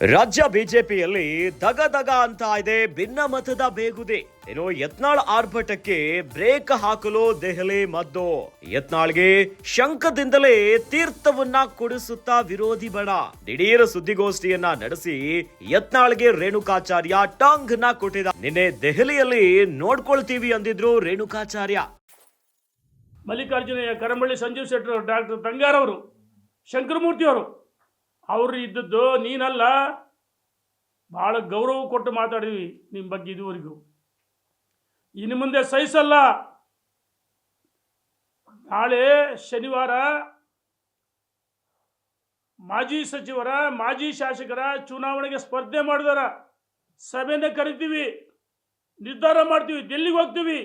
ರಾಜ್ಯ ಬಿಜೆಪಿಯಲ್ಲಿ ದಗ ದಗ ಅಂತ ಇದೆ, ಭಿನ್ನ ಮತದ ಬೇಗುದೆ. ಏನು ಯತ್ನಾಳ್ ಆರ್ಭಟಕ್ಕೆ ಬ್ರೇಕ್ ಹಾಕಲು ದೆಹಲಿ ಮದ್ದು. ಯತ್ನಾಳ್ಗೆ ಶಂಕದಿಂದಲೇ ತೀರ್ಥವನ್ನ ಕೊಡಿಸುತ್ತಾ ವಿರೋಧಿ ಬಣ. ದಿಢೀರ್ ಸುದ್ದಿಗೋಷ್ಠಿಯನ್ನ ನಡೆಸಿ ಯತ್ನಾಳ್ಗೆ ರೇಣುಕಾಚಾರ್ಯ ಟಾಂಗ್ನ ಕೊಟ್ಟಿದ. ನಿನ್ನೆ ದೆಹಲಿಯಲ್ಲಿ ನೋಡ್ಕೊಳ್ತೀವಿ ಅಂದಿದ್ರು ರೇಣುಕಾಚಾರ್ಯ. ಮಲ್ಲಿಕಾರ್ಜುನಯ್ಯ ಕರಂಬಳ್ಳಿ, ಸಂಜೀವ್ ಶೆಟ್ಟರ್, ಡಾಕ್ಟರ್ ತಂಗಾರವರು ಶಂಕರಮೂರ್ತಿ ಅವರು ಅವರು ಇದ್ದದ್ದು ನೀನಲ್ಲ. ಭಾಳ ಗೌರವ ಕೊಟ್ಟು ಮಾತಾಡಿದ್ವಿ ನಿಮ್ಮ ಬಗ್ಗೆ ಇದುವರೆಗೂ. ಇನ್ನು ಮುಂದೆ ಸಹಿಸಲ್ಲ. ನಾಳೆ ಶನಿವಾರ ಮಾಜಿ ಸಚಿವರ, ಮಾಜಿ ಶಾಸಕರ ಚುನಾವಣೆಗೆ ಸ್ಪರ್ಧೆ ಮಾಡಿದಾರ ಸಭೆನ ಕರಿತೀವಿ. ನಿರ್ಧಾರ ಮಾಡ್ತೀವಿ. ಡೆಲ್ಲಿಗೆ ಹೋಗ್ತೀವಿ.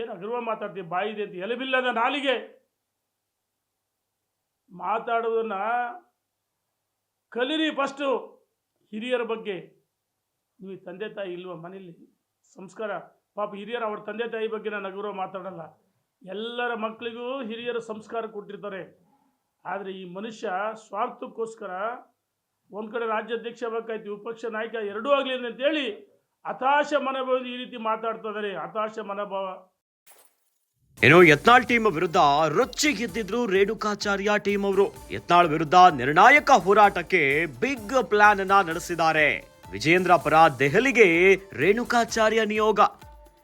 ಏನು ಅಗರ್ವ ಮಾತಾಡ್ತೀವಿ. ಬಾಯಿದೆ ಅಂತ ಎಲೆಬಿಲ್ಲದ ನಾಲಿಗೆ. ಮಾತಾಡೋದನ್ನ ಕಲಿರಿ ಫಸ್ಟು ಹಿರಿಯರ ಬಗ್ಗೆ. ನೀವು ತಂದೆ ತಾಯಿ ಇಲ್ವ ಮನೇಲಿ ಸಂಸ್ಕಾರ. ಪಾಪ ಹಿರಿಯರು ಅವ್ರ ತಂದೆ ತಾಯಿ ಬಗ್ಗೆ ನಾನು ಅಗೌರವ ಮಾತಾಡಲ್ಲ. ಎಲ್ಲರ ಮಕ್ಕಳಿಗೂ ಹಿರಿಯರು ಸಂಸ್ಕಾರ ಕೊಟ್ಟಿರ್ತಾರೆ. ಆದರೆ ಈ ಮನುಷ್ಯ ಸ್ವಾರ್ಥಕ್ಕೋಸ್ಕರ ಒಂದು ಕಡೆ ರಾಜ್ಯಾಧ್ಯಕ್ಷ ಬೇಕಾಯ್ತು ವಿಪಕ್ಷ ನಾಯಕ ಎರಡೂ ಆಗಲಿ ಅಂತೇಳಿ ಹತಾಶ ಮನೋಭಾವ ಈ ರೀತಿ ಮಾತಾಡ್ತಾ ಇದ್ದಾರೆ ಹತಾಶ ಮನೋಭಾವ. ಏನು ಯತ್ನಾಳ್ ಟೀಮ್ ವಿರುದ್ಧ ರೊಚ್ಚಿ ಗೆದ್ದಿದ್ರು ರೇಣುಕಾಚಾರ್ಯ ಟೀಮ್ ಅವರು. ಯತ್ನಾಳ್ ವಿರುದ್ಧ ನಿರ್ಣಾಯಕ ಹೋರಾಟಕ್ಕೆ ಬಿಗ್ ಪ್ಲಾನ್ ಅನ್ನ ನಡೆಸಿದ್ದಾರೆ. ವಿಜೇಂದ್ರ ಪರ ದೆಹಲಿಗೆ ರೇಣುಕಾಚಾರ್ಯ ನಿಯೋಗ.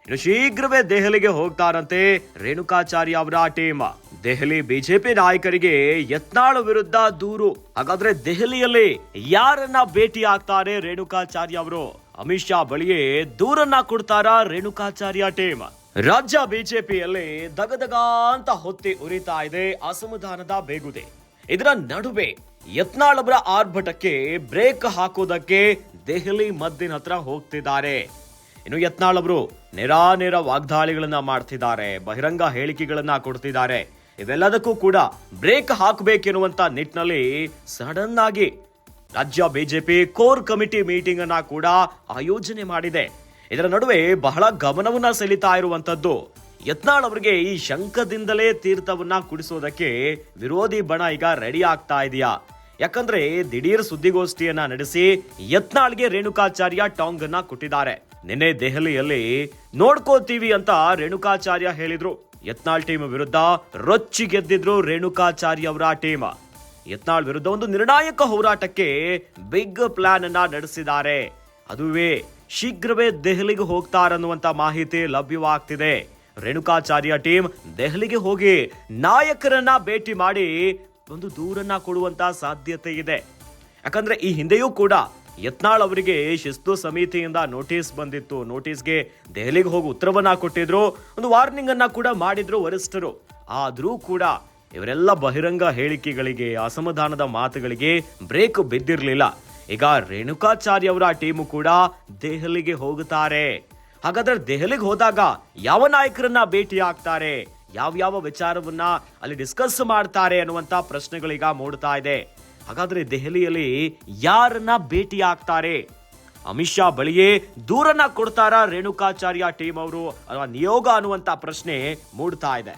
ಇನ್ನು ಶೀಘ್ರವೇ ದೆಹಲಿಗೆ ಹೋಗ್ತಾರಂತೆ ರೇಣುಕಾಚಾರ್ಯ ಅವರ ಟೀಮ್. ದೆಹಲಿ ಬಿಜೆಪಿ ನಾಯಕರಿಗೆ ಯತ್ನಾಳ್ ವಿರುದ್ಧ ದೂರು. ಹಾಗಾದ್ರೆ ದೆಹಲಿಯಲ್ಲಿ ಯಾರನ್ನ ಭೇಟಿ ಆಗ್ತಾರೆ ರೇಣುಕಾಚಾರ್ಯ ಅವರು? ಅಮಿತ್ ಶಾ ಬಳಿಯೇ ದೂರನ್ನ ಕೊಡ್ತಾರಾ ರೇಣುಕಾಚಾರ್ಯ ಟೀಮ್? ರಾಜ್ಯ ಬಿಜೆಪಿಯಲ್ಲಿ ದಗದಗ ಅಂತ ಹೊತ್ತಿ ಉರಿತಾ ಇದೆ ಅಸಮಾಧಾನದ ಬೇಗುದೆ. ಇದರ ನಡುವೆ ಯತ್ನಾಳ್ ಆರ್ಭಟಕ್ಕೆ ಬ್ರೇಕ್ ಹಾಕೋದಕ್ಕೆ ದೆಹಲಿ ಮದ್ದಿನ ಹತ್ರ ಹೋಗ್ತಿದ್ದಾರೆ. ಇನ್ನು ಯತ್ನಾಳ್ ಅವರು ನೇರಾನೇರ ವಾಗ್ದಾಳಿಗಳನ್ನ ಮಾಡ್ತಿದ್ದಾರೆ, ಬಹಿರಂಗ ಹೇಳಿಕೆಗಳನ್ನ ಕೊಡ್ತಿದ್ದಾರೆ. ಇವೆಲ್ಲದಕ್ಕೂ ಕೂಡ ಬ್ರೇಕ್ ಹಾಕಬೇಕೆನ್ನುವಂತ ನಿಟ್ಟಿನಲ್ಲಿ ಸಡನ್ ಆಗಿ ರಾಜ್ಯ ಬಿಜೆಪಿ ಕೋರ್ ಕಮಿಟಿ ಮೀಟಿಂಗ್ ಅನ್ನ ಕೂಡ ಆಯೋಜನೆ ಮಾಡಿದೆ. ಇದರ ನಡುವೆ ಬಹಳ ಗಮನವನ್ನ ಸೆಳೀತಾ ಇರುವಂತದ್ದು ಯತ್ನಾಳ್ ಅವರಿಗೆ ಈ ಶಂಕದಿಂದಲೇ ತೀರ್ಥವನ್ನ ಕುಡಿಸೋದಕ್ಕೆ ವಿರೋಧಿ ಬಣ ಈಗ ರೆಡಿ ಆಗ್ತಾ ಇದೆಯಾ? ಯಾಕಂದ್ರೆ ದಿಢೀರ್ ಸುದ್ದಿಗೋಷ್ಠಿಯನ್ನ ನಡೆಸಿ ಯತ್ನಾಳ್ಗೆ ರೇಣುಕಾಚಾರ್ಯ ಟಾಂಗ್ ಅನ್ನ ಕೊಟ್ಟಿದ್ದಾರೆ. ನಿನ್ನೆ ದೆಹಲಿಯಲ್ಲಿ ನೋಡ್ಕೋತೀವಿ ಅಂತ ರೇಣುಕಾಚಾರ್ಯ ಹೇಳಿದ್ರು. ಯತ್ನಾಳ್ ಟೀಮ್ ವಿರುದ್ಧ ರೊಚ್ಚಿ ಗೆದ್ದಿದ್ರು ರೇಣುಕಾಚಾರ್ಯ ಅವರ ಟೀಮ್. ಯತ್ನಾಳ್ ವಿರುದ್ಧ ಒಂದು ನಿರ್ಣಾಯಕ ಹೋರಾಟಕ್ಕೆ ಬಿಗ್ ಪ್ಲಾನ್ ಅನ್ನ ನಡೆಸಿದ್ದಾರೆ. ಅದುವೇ ಶೀಘ್ರವೇ ದೆಹಲಿಗೆ ಹೋಗ್ತಾರನ್ನುವಂತ ಮಾಹಿತಿ ಲಭ್ಯವಾಗ್ತಿದೆ. ರೇಣುಕಾಚಾರ್ಯ ಟೀಮ್ ದೆಹಲಿಗೆ ಹೋಗಿ ನಾಯಕರನ್ನ ಭೇಟಿ ಮಾಡಿ ಒಂದು ದೂರನ್ನ ಕೊಡುವಂತ ಸಾಧ್ಯತೆ ಇದೆ. ಯಾಕಂದ್ರೆ ಈ ಹಿಂದೆಯೂ ಕೂಡ ಯತ್ನಾಳ್ ಅವರಿಗೆ ಶಿಸ್ತು ಸಮಿತಿಯಿಂದ ನೋಟಿಸ್ ಬಂದಿತ್ತು. ನೋಟಿಸ್ಗೆ ದೆಹಲಿಗೆ ಹೋಗಿ ಉತ್ತರವನ್ನ ಕೊಟ್ಟಿದ್ರು, ಒಂದು ವಾರ್ನಿಂಗ್ ಅನ್ನ ಕೂಡ ಮಾಡಿದ್ರು ವರಿಷ್ಠರು. ಆದರೂ ಕೂಡ ಇವರೆಲ್ಲ ಬಹಿರಂಗ ಹೇಳಿಕೆಗಳಿಗೆ, ಅಸಮಾಧಾನದ ಮಾತುಗಳಿಗೆ ಬ್ರೇಕ್ ಬಿದ್ದಿರಲಿಲ್ಲ. ಈಗ ರೇಣುಕಾಚಾರ್ಯ ಅವರ ಟೀಮು ಕೂಡ ದೆಹಲಿಗೆ ಹೋಗುತ್ತಾರೆ. ಹಾಗಾದ್ರೆ ದೆಹಲಿಗೆ ಹೋದಾಗ ಯಾವ ನಾಯಕರನ್ನ ಭೇಟಿ ಆಗ್ತಾರೆ? ಯಾವ ಯಾವ ವಿಚಾರವನ್ನ ಅಲ್ಲಿ ಡಿಸ್ಕಸ್ ಮಾಡ್ತಾರೆ ಅನ್ನುವಂತ ಪ್ರಶ್ನೆಗಳೀಗ ಮೂಡ್ತಾ ಇದೆ. ಹಾಗಾದ್ರೆ ದೆಹಲಿಯಲ್ಲಿ ಯಾರನ್ನ ಭೇಟಿ ಆಗ್ತಾರೆ? ಅಮಿತ್ ಶಾ ಬಳಿಯೇ ದೂರನ್ನ ಕೊಡ್ತಾರ ರೇಣುಕಾಚಾರ್ಯ ಟೀಮ್ ಅವರು? ನಿಯೋಗ ಅನ್ನುವಂತ ಪ್ರಶ್ನೆ ಮೂಡ್ತಾ ಇದೆ.